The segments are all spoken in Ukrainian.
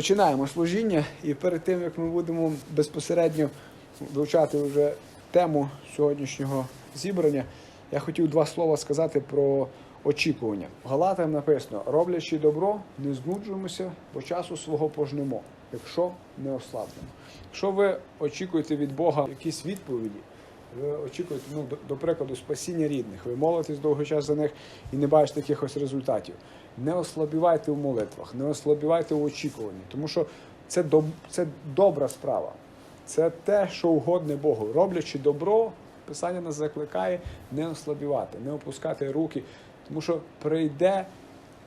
Починаємо служіння, і перед тим як ми будемо безпосередньо вивчати вже тему сьогоднішнього зібрання, я хотів два слова сказати про очікування. Галатам написано: роблячи добро, не знуджуємося, бо часу свого пожнемо, якщо не ослабнемо. Якщо ви очікуєте від Бога якісь відповіді, ви очікуєте, ну, до, до прикладу, спасіння рідних, ви молитесь довгий час за них і не бачите якихось результатів. Не ослабівайте в молитвах, не ослабівайте в очікуванні, тому що це, доб, це добра справа. Це те, що угодне Богу. Роблячи добро, Писання нас закликає не ослабівати, не опускати руки, тому що прийде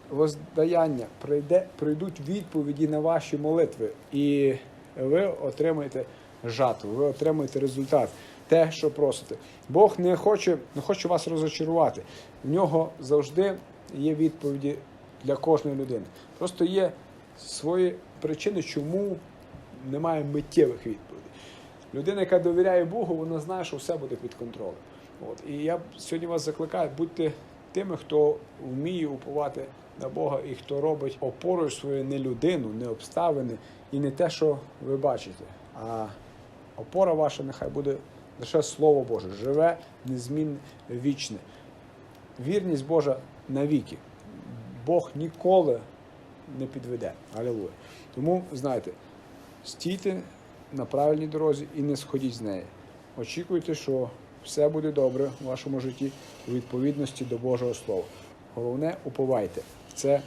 воздаяння, прийде, прийдуть відповіді на ваші молитви, і ви отримаєте жатву, ви отримаєте результат, те, що просите. Бог не хоче, не хоче вас розочарувати. В нього завжди є відповіді для кожної людини. Просто є свої причини, чому немає миттєвих відповідей. Людина, яка довіряє Богу, вона знає, що все буде під контролем. От. І я сьогодні вас закликаю, будьте тими, хто вміє уповати на Бога і хто робить опорою свою не людину, не обставини і не те, що ви бачите. А опора ваша нехай буде лише Слово Боже, живе, незмінне, вічне. Вірність Божа навіки. Бог ніколи не підведе. Алілуя. Тому знайте, стійте на правильній дорозі і не сходіть з неї. Очікуйте, що все буде добре в вашому житті у відповідності до Божого Слова. Головне, уповайте. Це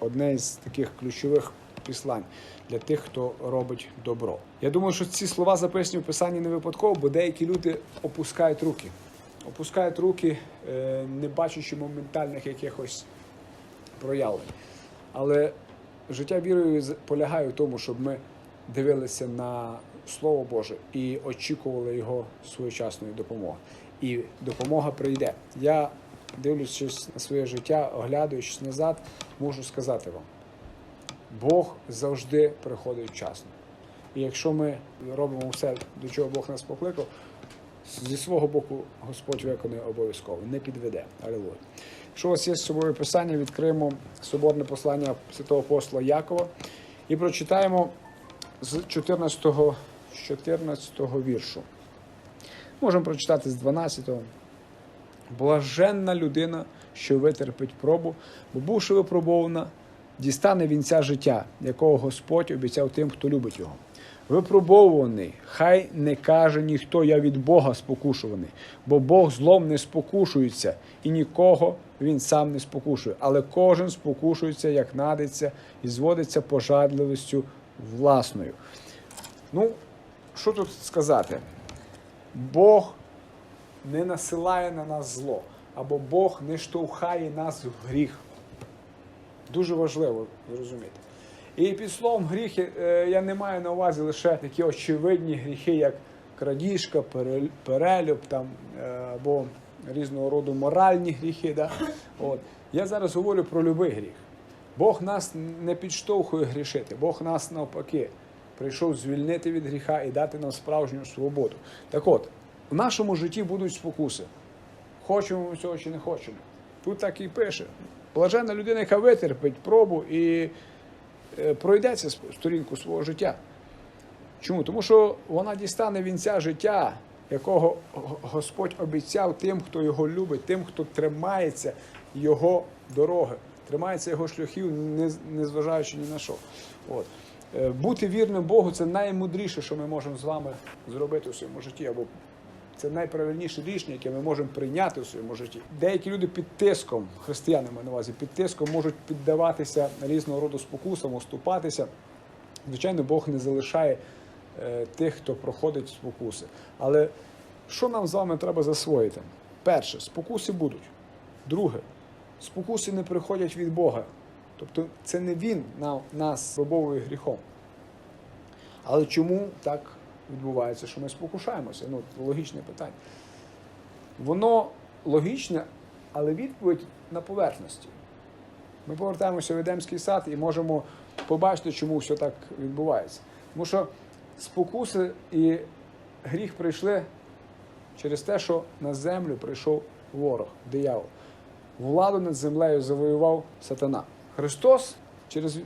одне із таких ключових післань для тих, хто робить добро. Я думаю, що ці слова записані в Писанні не випадково, бо деякі люди опускають руки. Опускають руки, е, не бачачи моментальних якихось проявлень. Але життя вірою полягає в тому, щоб ми дивилися на Слово Боже і очікували його своєчасної допомоги. І допомога прийде. Я, дивлячись на своє життя, оглядаючись назад, можу сказати вам: Бог завжди приходить вчасно. І якщо ми робимо все, до чого Бог нас покликав, зі свого боку Господь виконує обов'язково, не підведе. Алілуя. Якщо у вас є з собою писання, відкриємо соборне послання святого апостола Якова і прочитаємо з 14, з 14 віршу. Можемо прочитати з 12-го. Блаженна людина, що витерпить пробу, бо бувши випробована, дістане вінця життя, якого Господь обіцяв тим, хто любить його. Випробовуваний, хай не каже ніхто, я від Бога спокушуваний, бо Бог злом не спокушується, і нікого він сам не спокушує. Але кожен спокушується, як надиться, і зводиться пожадливістю власною. Ну, що тут сказати? Бог не насилає на нас зло, або Бог не штовхає нас в гріх. Дуже важливо зрозуміти. І під словом гріхи е, я не маю на увазі лише такі очевидні гріхи, як крадіжка, перелюб там, е, або різного роду моральні гріхи. Да? От. Я зараз говорю про любий гріх. Бог нас не підштовхує грішити, Бог нас навпаки прийшов звільнити від гріха і дати нам справжню свободу. Так от, в нашому житті будуть спокуси. Хочемо ми цього чи не хочемо. Тут так і пише. Блаженна людина, яка витерпить пробу і пройдеться сторінку свого життя. Чому? Тому що вона дістане вінця життя, якого Господь обіцяв тим, хто його любить, тим, хто тримається його дороги, тримається його шляхів, незважаючи ні на що. От. Е, Бути вірним Богу це наймудріше, що ми можемо з вами зробити у своєму житті, або це найправильніше рішення, яке ми можемо прийняти у своєму житті. Деякі люди під тиском, християни маю на увазі, під тиском можуть піддаватися різного роду спокусам, оступатися. Звичайно, Бог не залишає е, тих, хто проходить спокуси. Але що нам з вами треба засвоїти? Перше, спокуси будуть. Друге, спокуси не приходять від Бога. Тобто це не Він на- нас пробовує гріхом. Але чому так відбувається, що ми спокушаємося? Ну, логічне питання. Воно логічне, але відповідь на поверхності. Ми повертаємося в Едемський сад і можемо побачити, чому все так відбувається. Тому що спокуси і гріх прийшли через те, що на землю прийшов ворог, диявол. Владу над землею завоював сатана. Христос через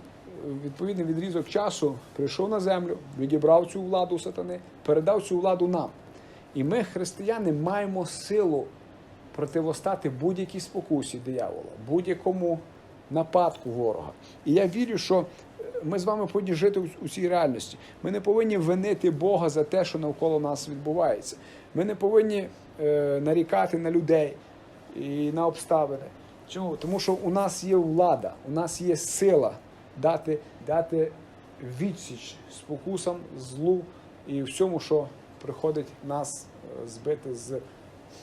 відповідний відрізок часу прийшов на землю, відібрав цю владу сатани, передав цю владу нам. І ми, християни, маємо силу противостати будь-якій спокусі диявола, будь-якому нападку ворога. І я вірю, що ми з вами повинні жити у цій реальності. Ми не повинні винити Бога за те, що навколо нас відбувається. Ми не повинні е, нарікати на людей і на обставини. Чому? Тому що у нас є влада, у нас є сила дати, дати відсіч спокусам, злу і всьому, що приходить нас е, збити з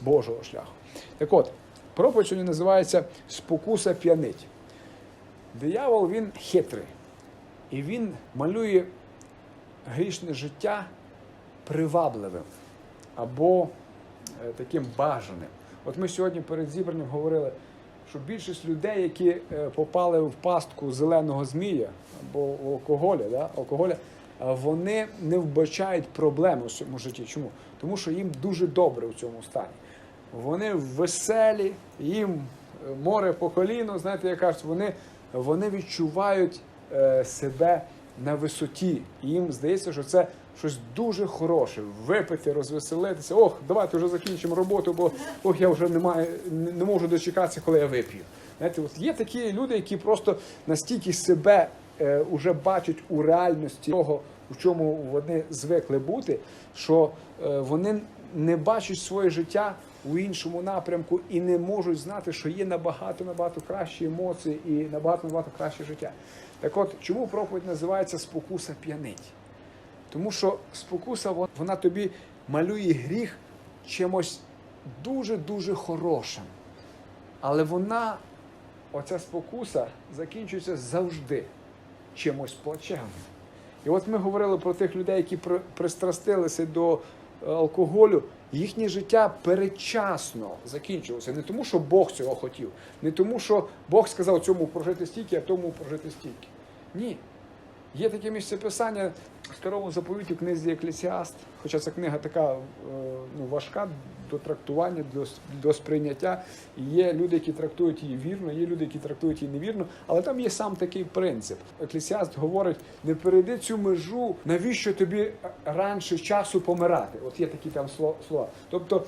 Божого шляху. Так от, проповідь сьогодні називається Спокуса п'янить. Диявол він хитрий. І він малює грішне життя привабливим або е, таким бажаним. От ми сьогодні перед зібранням говорили, що більшість людей, які е, попали в пастку зеленого змія або алкоголя, да, алкоголя, е, вони не вбачають проблеми в цьому житті. Чому? Тому що їм дуже добре в цьому стані. Вони веселі, їм е, море по коліно, знаєте, як кажуть, вони, вони відчувають себе на висоті. І їм здається, що це щось дуже хороше. Випити, розвеселитися. Ох, давайте вже закінчимо роботу, бо ох, я вже не, маю, не можу дочекатися, коли я вип'ю. Знаєте, от є такі люди, які просто настільки себе е, уже бачать у реальності того, в чому вони звикли бути, що е, вони не бачать своє життя у іншому напрямку і не можуть знати, що є набагато набагато кращі емоції і набагато набагато краще життя. Так от, чому проповідь називається спокуса п'янить? Тому що спокуса вона тобі малює гріх чимось дуже-дуже хорошим. Але вона, оця спокуса, закінчується завжди чимось плачевним. І от ми говорили про тих людей, які пристрастилися до е, алкоголю. Їхнє життя передчасно закінчилося. Не тому, що Бог цього хотів, не тому, що Бог сказав цьому прожити стільки, а тому прожити стільки. Ні. Є таке місце писання в старому заповіті книзі Еклесіаст, хоча ця книга така е, ну, важка до трактування, до, до сприйняття. Є люди, які трактують її вірно, є люди, які трактують її невірно, але там є сам такий принцип. Еклесіаст говорить: не перейди цю межу, навіщо тобі раніше часу помирати? От є такі там слова. Тобто,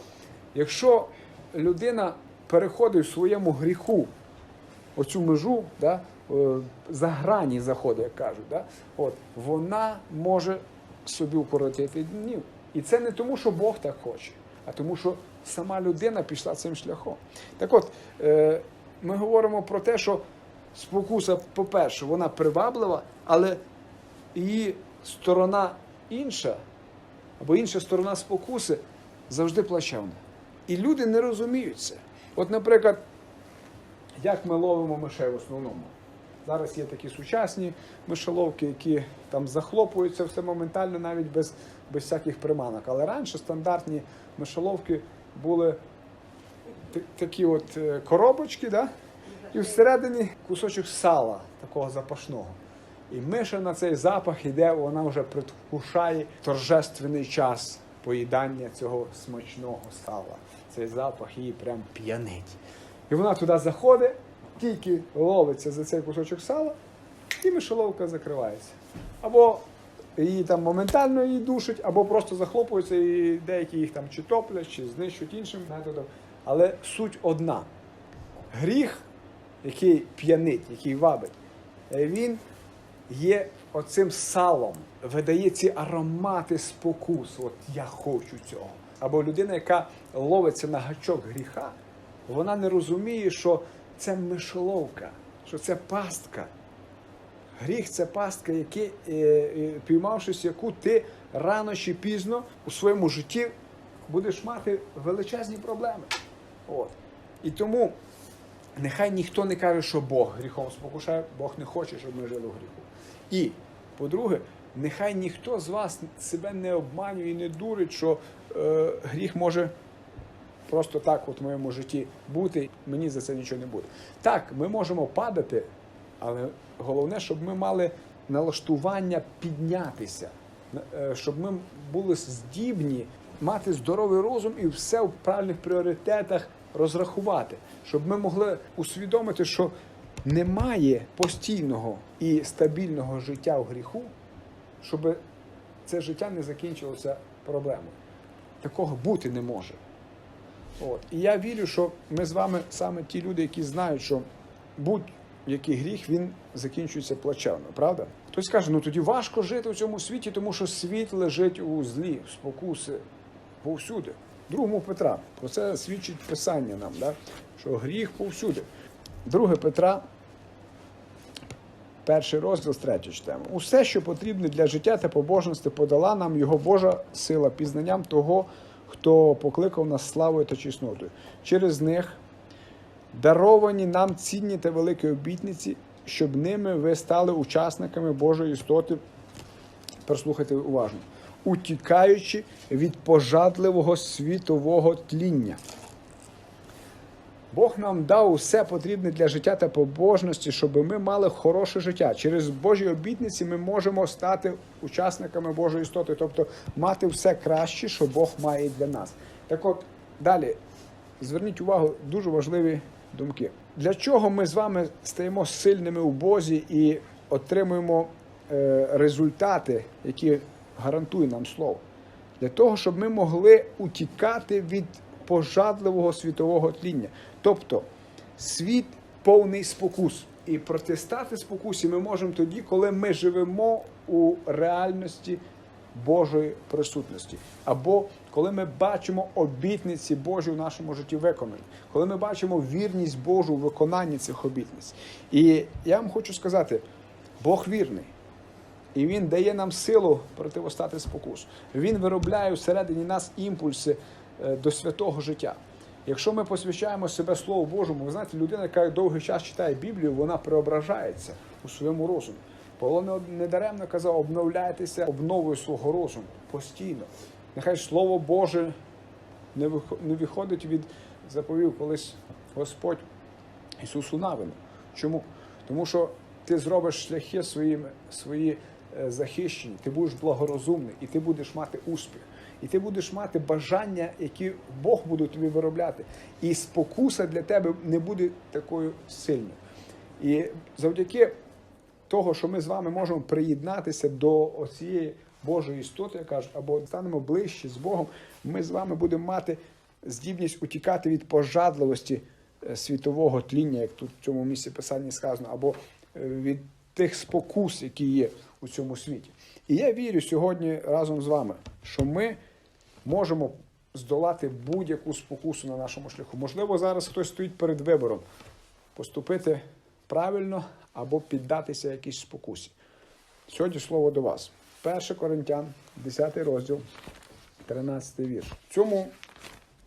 якщо людина переходить в своєму гріху оцю межу, да, за грані заходить, як кажуть, да, от, вона може собі укоротити днів. І це не тому, що Бог так хоче, а тому, що сама людина пішла цим шляхом. Так от, е, ми говоримо про те, що спокуса, по-перше, вона приваблива, але її сторона інша, або інша сторона спокуси завжди плачевна. І люди не розуміють це. От, наприклад, як ми ловимо мишей в основному. Зараз є такі сучасні мишоловки, які там захлопуються все моментально, навіть без, без всяких приманок. Але раніше стандартні мишоловки були такі от е, коробочки, да? і всередині кусочок сала, такого запашного. І миша на цей запах іде, вона вже предвкушає торжественний час поїдання цього смачного сала. Цей запах її прям п'янить. І вона туди заходить, тільки ловиться за цей кусочок сала, і мишоловка закривається. Або її там моментально її душить, або просто захлопуються, і деякі їх там чи топлять, чи знищують іншим методом. Але суть одна: гріх, який п'янить, який вабить, е, він є оцим салом, видає ці аромати спокус. От я хочу цього. Або людина, яка ловиться на гачок гріха, вона не розуміє, що це мишоловка, що це пастка. Гріх це пастка, яки, е, е, піймавшись, яку ти рано чи пізно у своєму житті будеш мати величезні проблеми. От. І тому нехай ніхто не каже, що Бог гріхом спокушає, Бог не хоче, щоб ми жили в гріху. І, по-друге, нехай ніхто з вас себе не обманює і не дурить, що е, гріх може просто так от в моєму житті бути, мені за це нічого не буде. Так, ми можемо падати, але головне, щоб ми мали налаштування піднятися, е, щоб ми були здібні мати здоровий розум і все в правильних пріоритетах розрахувати, щоб ми могли усвідомити, що немає постійного і стабільного життя в гріху, щоб це життя не закінчилося проблемою. Такого бути не може. От. І я вірю, що ми з вами саме ті люди, які знають, що будь-який гріх він закінчується плачевно, правда? Хтось каже, ну тоді важко жити в цьому світі, тому що світ лежить у злі, в спокуси повсюди. Другому Петра. Про це свідчить Писання нам, да? що гріх повсюди. Друге Петра, перший розділ з третьої читаємо. Усе, що потрібне для життя та побожності, подала нам його Божа сила пізнанням того, хто покликав нас славою та чеснотою. Через них даровані нам цінні та великі обітниці, щоб ними ви стали учасниками Божої істоти. Прослухайте уважно. Утікаючи від пожадливого світового тління. Бог нам дав усе потрібне для життя та побожності, щоб ми мали хороше життя. Через Божі обітниці ми можемо стати учасниками Божої істоти, тобто мати все краще, що Бог має для нас. Так от, далі, зверніть увагу, дуже важливі думки. Для чого ми з вами стаємо сильними у Бозі і отримуємо е, результати, які гарантує нам слово? Для того, щоб ми могли утікати від пожадливого світового тління. Тобто світ повний спокус. І протистати спокусі ми можемо тоді, коли ми живемо у реальності Божої присутності. Або коли ми бачимо обітниці Божі в нашому житті виконані, коли ми бачимо вірність Божу у виконанні цих обітниць. І я вам хочу сказати, Бог вірний. І він дає нам силу противостати спокусу. Він виробляє всередині нас імпульси до святого життя. Якщо ми посвящаємо себе Слову Божому, ви знаєте, людина, яка довгий час читає Біблію, вона преображається у своєму розумі. Павло недаремно казав, обновляйтеся обновою свого розуму постійно. Нехай Слово Боже не виходить від заповів колись Господь Ісусу Навину. Чому? Тому що ти зробиш шляхи своїми, свої е, захищені, ти будеш благорозумний, і ти будеш мати успіх. І ти будеш мати бажання, які Бог буде тобі виробляти. І спокуса для тебе не буде такою сильною. І завдяки того, що ми з вами можемо приєднатися до цієї Божої істоти, як кажуть, або станемо ближче з Богом, ми з вами будемо мати здібність утікати від пожадливості е, світового тління, як тут в цьому місці писання сказано, або е, від тих спокус, які є у цьому світі. І я вірю сьогодні разом з вами, що ми можемо здолати будь-яку спокусу на нашому шляху. Можливо, зараз хтось стоїть перед вибором поступити правильно або піддатися якійсь спокусі. Сьогодні слово до вас. 1 Коринтян, 10 розділ, 13 вірш. В цьому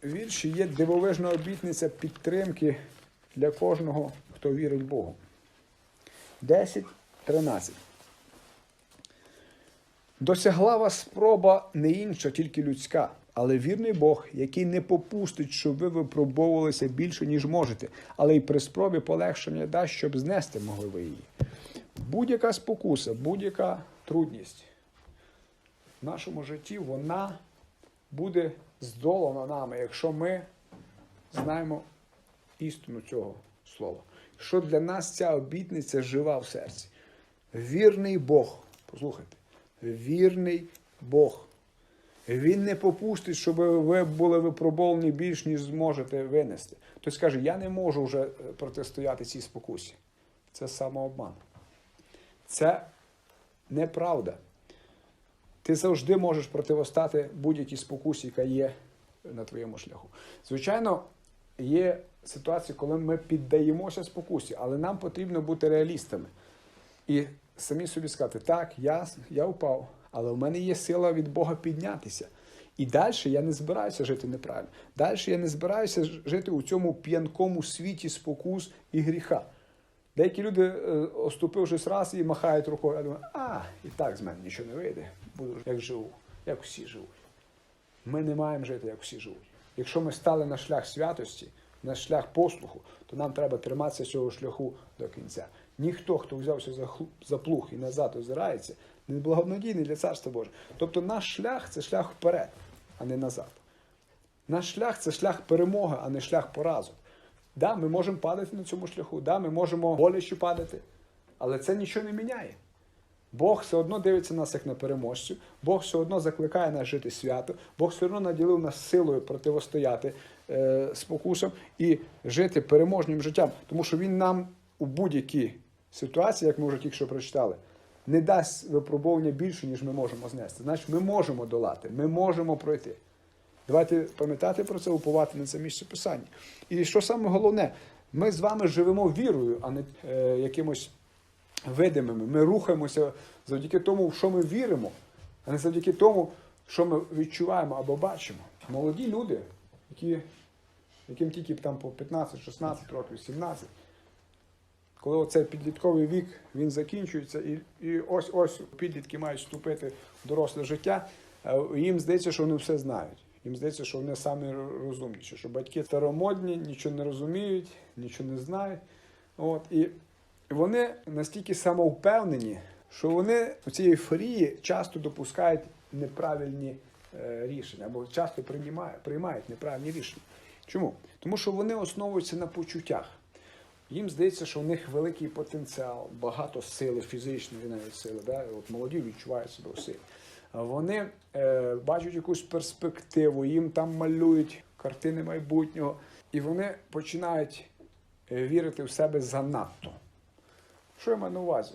вірші є дивовижна обітниця підтримки для кожного, хто вірить Богу. 10, 13. Досягла вас спроба не інша, тільки людська, але вірний Бог, який не попустить, щоб ви випробовувалися більше, ніж можете, але й при спробі полегшення дасть, щоб знести могли ви її. Будь-яка спокуса, будь-яка трудність в нашому житті, вона буде здолана нами, якщо ми знаємо істину цього слова. Що для нас ця обітниця жива в серці. Вірний Бог, послухайте, вірний Бог. Він не попустить, щоб ви були випробовані більш, ніж зможете винести. Хтось скаже, я не можу вже е, протистояти цій спокусі. Це самообман. Це неправда. Ти завжди можеш противостати будь-якій спокусі, яка є на твоєму шляху. Звичайно, є ситуації, коли ми піддаємося спокусі, але нам потрібно бути реалістами. І самі собі сказати, так, я, я впав, але в мене є сила від Бога піднятися. І далі я не збираюся жити неправильно. Далі я не збираюся жити у цьому п'янкому світі спокус і гріха. Деякі люди, е, оступившись раз і махають рукою, я думаю, а, і так з мене нічого не вийде, буду як живу, як всі живуть. Ми не маємо жити, як всі живуть. Якщо ми стали на шлях святості, на шлях послуху, то нам треба триматися цього шляху до кінця. Ніхто, хто взявся за, за плуг і назад озирається, не благонадійний для Царства Божого. Тобто наш шлях це шлях вперед, а не назад. Наш шлях це шлях перемоги, а не шлях поразок. Да, ми можемо падати на цьому шляху, да, ми можемо боляче падати, але це нічого не міняє. Бог все одно дивиться нас як на переможцю, Бог все одно закликає нас жити свято, Бог все одно наділив нас силою противостояти е, спокусам і жити переможним життям, тому що Він нам у будь-якій ситуації, як ми вже тільки що прочитали, не дасть випробування більше, ніж ми можемо знести. Значить, ми можемо долати, ми можемо пройти. Давайте пам'ятати про це, уповати на це місце писання. І що саме головне, ми з вами живемо вірою, а не е, якимось видимими. Ми рухаємося завдяки тому, в що ми віримо, а не завдяки тому, що ми відчуваємо або бачимо. Молоді люди, які, яким тільки там по 15, 16 років, 17, коли оцей підлітковий вік він закінчується, і, і ось ось підлітки мають вступити в доросле життя, е, їм здається, що вони все знають. Їм здається, що вони самі розумніші, що батьки старомодні, нічого не розуміють, нічого не знають. От, і вони настільки самовпевнені, що вони у цій ейфорії часто допускають неправильні е, рішення або часто приймають, приймають неправильні рішення. Чому? Тому що вони основуються на почуттях. Їм здається, що у них великий потенціал, багато сили, фізичної навіть сили. Да? От молоді відчувають себе силі. Вони е, бачать якусь перспективу, їм там малюють картини майбутнього, і вони починають е, вірити в себе занадто. Що я маю на увазі?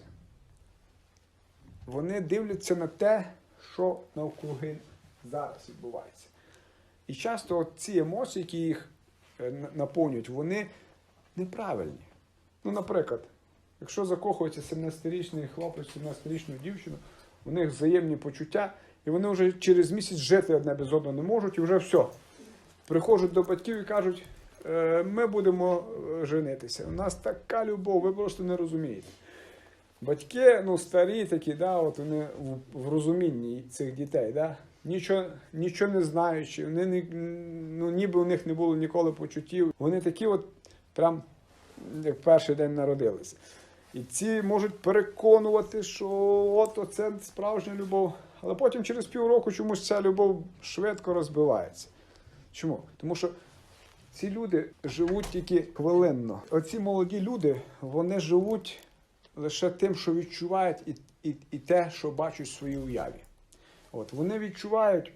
Вони дивляться на те, що навкруги зараз відбувається. І часто ці емоції, які їх е, наповнюють, вони неправильні. Ну, наприклад, якщо закохується 17-річний хлопець, 17-річну дівчину, у них взаємні почуття, і вони вже через місяць жити одне без одного не можуть, і вже все. Приходять до батьків і кажуть, «Е, ми будемо е, женитися. У нас така любов, ви просто не розумієте. Батьки, ну, старі такі, да, от вони в, розумінні цих дітей, да, нічого, нічого не знаючи, вони ну, ніби у них не було ніколи почуттів. Вони такі, от прям як перший день народилися. І ці можуть переконувати, що от оце справжня любов. Але потім через півроку чомусь ця любов швидко розбивається. Чому? Тому що ці люди живуть тільки хвилинно. Оці молоді люди, вони живуть лише тим, що відчувають, і, і, і те, що бачать в своїй уяві. От, вони відчувають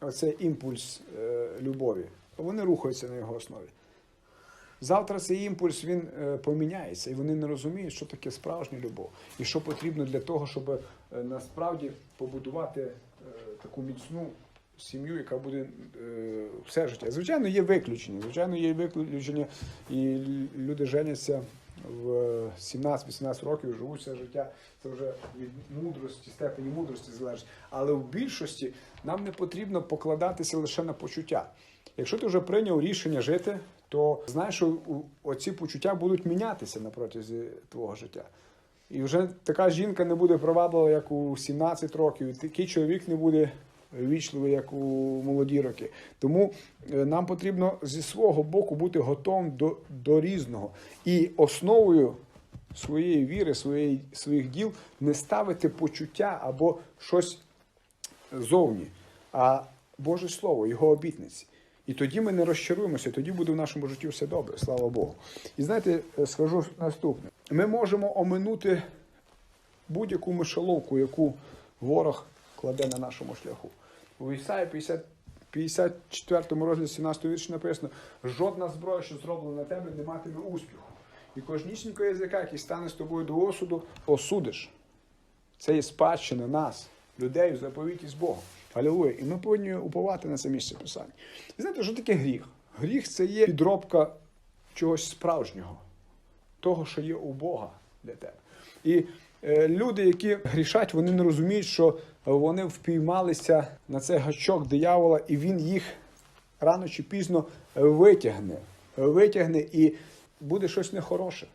оцей імпульс е, любові, вони рухаються на його основі. Завтра цей імпульс він е, поміняється, і вони не розуміють, що таке справжня любов, і що потрібно для того, щоб е, насправді побудувати е, таку міцну сім'ю, яка буде все життя. Звичайно, є виключення. Звичайно, є виключення, і люди женяться в 17-18 років, живуть все життя. Це вже від мудрості, степені мудрості залежить. Але в більшості нам не потрібно покладатися лише на почуття. Якщо ти вже прийняв рішення жити, то знаєш, що оці почуття будуть мінятися на протязі твого життя. І вже така жінка не буде приваблива, як у 17 років, і такий чоловік не буде вічливий, як у молоді роки. Тому е, нам потрібно зі свого боку бути готовим до, до різного. І основою своєї віри, своєї, своїх діл не ставити почуття або щось зовні, а Боже Слово, Його обітниці. І тоді ми не розчаруємося, тоді буде в нашому житті все добре, слава Богу. І знаєте, е, скажу наступне: ми можемо оминути будь-яку мишоловку, яку ворог кладе на нашому шляху. У Ісаї 50, 54 розділі 17 вірші написано: жодна зброя, що зроблена на тебе, не матиме успіху. І кожнісінько язика, який стане з тобою до осуду, осудиш. Це є спадщина нас, людей, в заповіті з Богом. Алілуя. І ми повинні уповати на це місце писання. І знаєте, що таке гріх? Гріх це є підробка чогось справжнього, того, що є у Бога для тебе. І е, люди, які грішать, вони не розуміють, що вони впіймалися на цей гачок диявола, і він їх рано чи пізно витягне. Витягне і буде щось нехороше.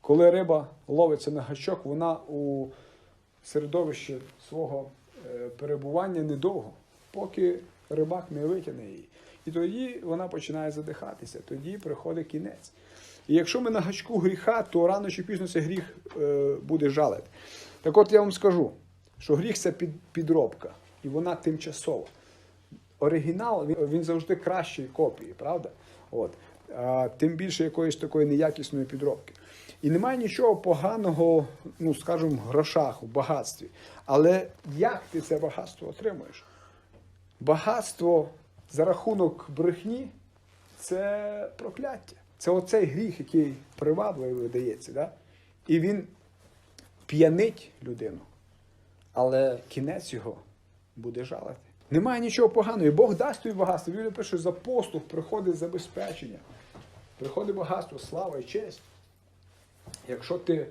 Коли риба ловиться на гачок, вона у середовищі свого перебування недовго, поки рибак не витягне її. І тоді вона починає задихатися, тоді приходить кінець. І якщо ми на гачку гріха, то рано чи пізно цей гріх е, буде жалити. Так от я вам скажу, що гріх це під, підробка, і вона тимчасова оригінал він, він завжди кращий копії, правда? От. а тим більше якоїсь такої неякісної підробки. І немає нічого поганого, ну скажімо, в грошах, у багатстві. Але як ти це багатство отримуєш? Багатство за рахунок брехні це прокляття. Це оцей гріх, який привабливий видається. Да? І він п'янить людину. Але кінець його буде жалити. Немає нічого поганого. І Бог дасть тобі багатство. Він пише, за послуг приходить забезпечення. Приходить багатство, слава і честь. Якщо ти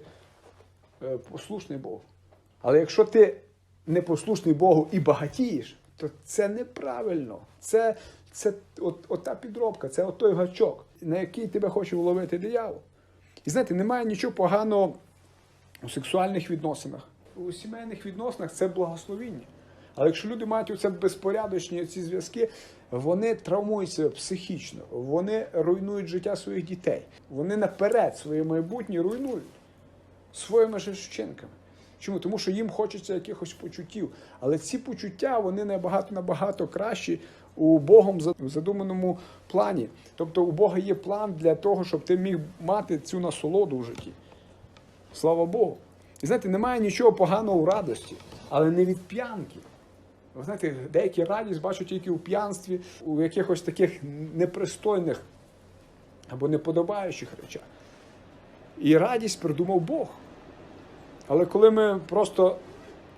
е, послушний Богу. Але якщо ти непослушний Богу і багатієш, то це неправильно. Це, це от, от та підробка, це от той гачок, на який тебе хоче вловити диявол. І знаєте, немає нічого поганого у сексуальних відносинах. У сімейних відносинах це благословіння. Але якщо люди мають оце безпорядочні ці зв'язки, вони травмуються психічно, вони руйнують життя своїх дітей. Вони наперед своє майбутнє руйнують своїми ж вчинками. Чому? Тому що їм хочеться якихось почуттів. Але ці почуття вони набагато набагато кращі у Богом задуманому плані. Тобто у Бога є план для того, щоб ти міг мати цю насолоду в житті. Слава Богу. І знаєте, немає нічого поганого у радості, але не від п'янки. Ви знаєте, деякі радість бачать тільки у п'янстві, у якихось таких непристойних або неподобаючих речах. І радість придумав Бог. Але коли ми просто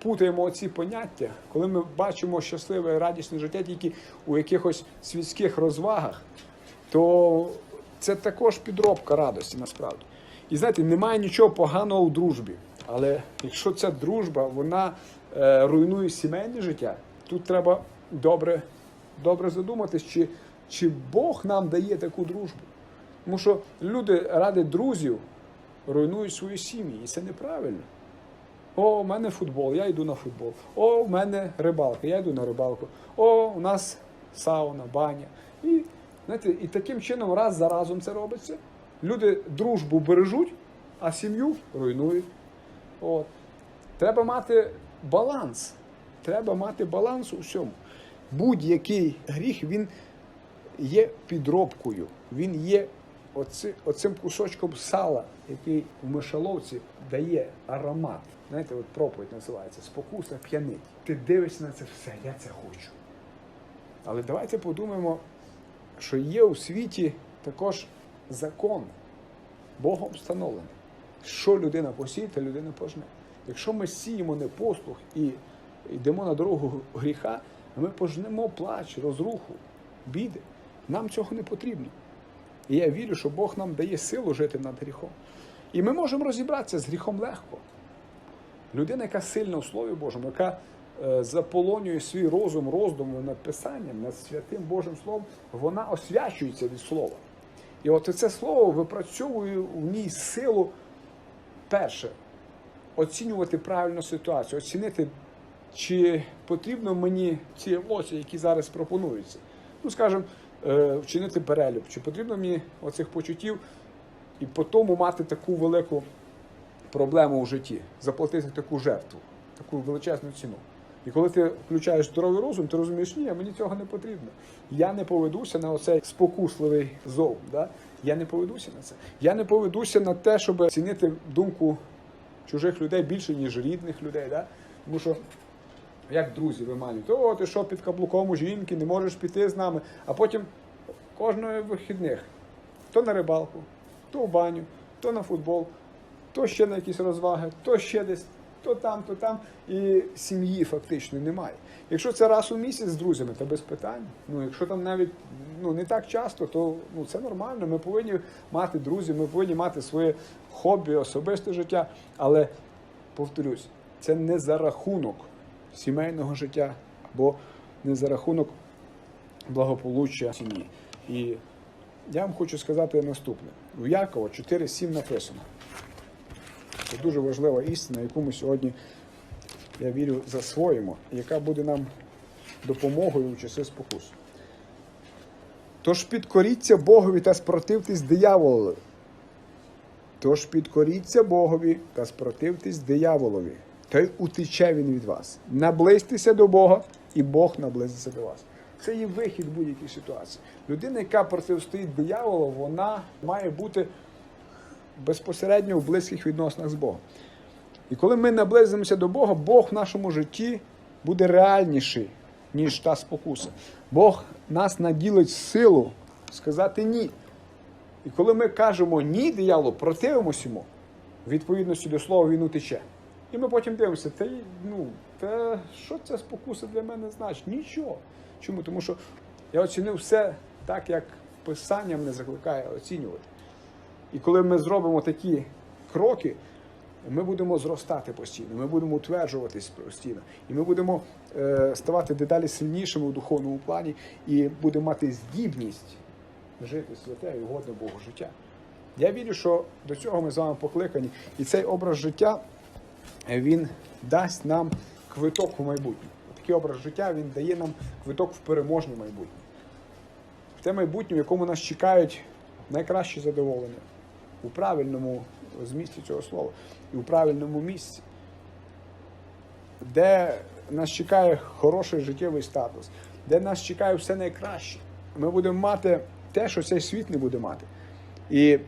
путаємо оці поняття, коли ми бачимо щасливе і радісне життя тільки у якихось світських розвагах, то це також підробка радості насправді. І знаєте, немає нічого поганого у дружбі. Але якщо ця дружба вона е, руйнує сімейне життя, тут треба добре, добре задуматись, чи, чи Бог нам дає таку дружбу. Тому що люди ради друзів руйнують свої сім'ї, і це неправильно. О, у мене футбол, я йду на футбол. О, у мене рибалка, я йду на рибалку. О, у нас сауна, баня. І, знаєте, і таким чином раз за разом це робиться. Люди дружбу бережуть, а сім'ю руйнують. От. Треба мати баланс. Треба мати баланс у всьому. Будь-який гріх він є підробкою, він є оци, оцим кусочком сала, який в мишоловці дає аромат. Знаєте, от проповідь називається Спокуса п'янить. Ти дивишся на це все, я це хочу. Але давайте подумаємо, що є у світі також закон, Богом встановлений. Що людина посіє, та людина пожне. Якщо ми сіємо непослух і йдемо на дорогу гріха, ми пожнемо плач, розруху, біди. Нам цього не потрібно. І я вірю, що Бог нам дає силу жити над гріхом. І ми можемо розібратися з гріхом легко. Людина, яка сильна у Слові Божому, яка е, заполонює свій розум роздумом над Писанням, над святим Божим Словом, вона освячується від Слова. І от це слово випрацьовує в ній силу перше оцінювати правильну ситуацію, оцінити, чи потрібно мені ці емоції, які зараз пропонуються. Ну, скажімо, е, вчинити перелюб, чи потрібно мені оцих почуттів і по тому мати таку велику проблему у житті, заплатити таку жертву, таку величезну ціну. І коли ти включаєш здоровий розум, ти розумієш, ні, мені цього не потрібно. Я не поведуся на оцей спокусливий зов. Да? Я не поведуся на це. Я не поведуся на те, щоб цінити думку чужих людей більше, ніж рідних людей. Да? Тому що, як друзі виманюють, о, ти що під каблуком у жінки, не можеш піти з нами, а потім кожного вихідних то на рибалку, то в баню, то на футбол, то ще на якісь розваги, то ще десь, то там, то там. І сім'ї фактично немає. Якщо це раз у місяць з друзями, то без питань. Ну, якщо там навіть ну, не так часто, то ну, це нормально. Ми повинні мати друзів, ми повинні мати своє хобі, особисте життя. Але повторюсь, це не за рахунок сімейного життя або не за рахунок благополуччя сім'ї. І я вам хочу сказати наступне: у Якова 4.7 написано. Це дуже важлива істина, яку ми сьогодні, я вірю, засвоїмо, яка буде нам допомогою у часи спокусу. Тож підкоріться Богові та спротивтесь дияволові. Тож підкоріться Богові та спротивтесь дияволові, та й утече він від вас. Наблизьтеся до Бога, і Бог наблизиться до вас. Це є вихід будь-якій ситуації. Людина, яка протистоїть дияволу, вона має бути безпосередньо в близьких відносинах з Богом. І коли ми наблизимося до Бога, Бог в нашому житті буде реальніший, ніж та спокуса. Бог нас наділить силу сказати ні. І коли ми кажемо ні дияволу, противимось йому, відповідності до слова він утече. І ми потім дивимося, та, ну, та що ця спокуса для мене значить? Нічого. Чому? Тому що я оцінив все так, як Писання мене закликає оцінювати. І коли ми зробимо такі кроки, ми будемо зростати постійно, ми будемо утверджуватись постійно, і ми будемо е, ставати дедалі сильнішими у духовному плані і будемо мати здібність жити святе і угодне Богу життя. Я вірю, що до цього ми з вами покликані, і цей образ життя він дасть нам квиток у майбутнє. Такий образ життя він дає нам квиток в переможне майбутнє. В те майбутнє, в якому нас чекають найкращі задоволення у правильному змісті цього слова і у правильному місці, де нас чекає хороший життєвий статус, де нас чекає все найкраще. Ми будемо мати те, що цей світ не буде мати. І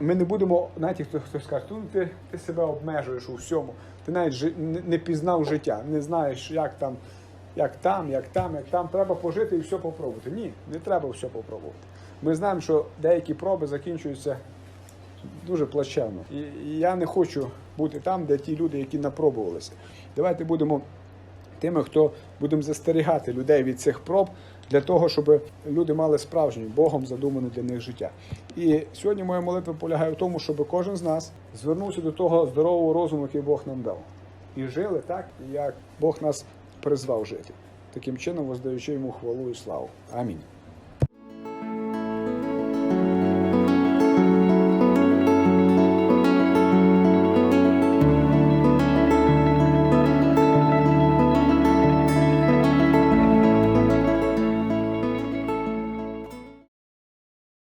ми не будемо, знаєте, хто, хто скаже, ти, ти себе обмежуєш у всьому. Ти навіть жи- не, не пізнав життя, не знаєш, як там, як там, як там, як там. Треба пожити і все попробувати. Ні, не треба все попробувати. Ми знаємо, що деякі проби закінчуються дуже плачевно. І, і я не хочу бути там, де ті люди, які напробувалися. Давайте будемо тими, хто будемо застерігати людей від цих проб для того, щоб люди мали справжнє Богом задумане для них життя. І сьогодні моя молитва полягає в тому, щоб кожен з нас звернувся до того здорового розуму, який Бог нам дав, і жили так, як Бог нас призвав жити, таким чином воздаючи йому хвалу і славу. Амінь.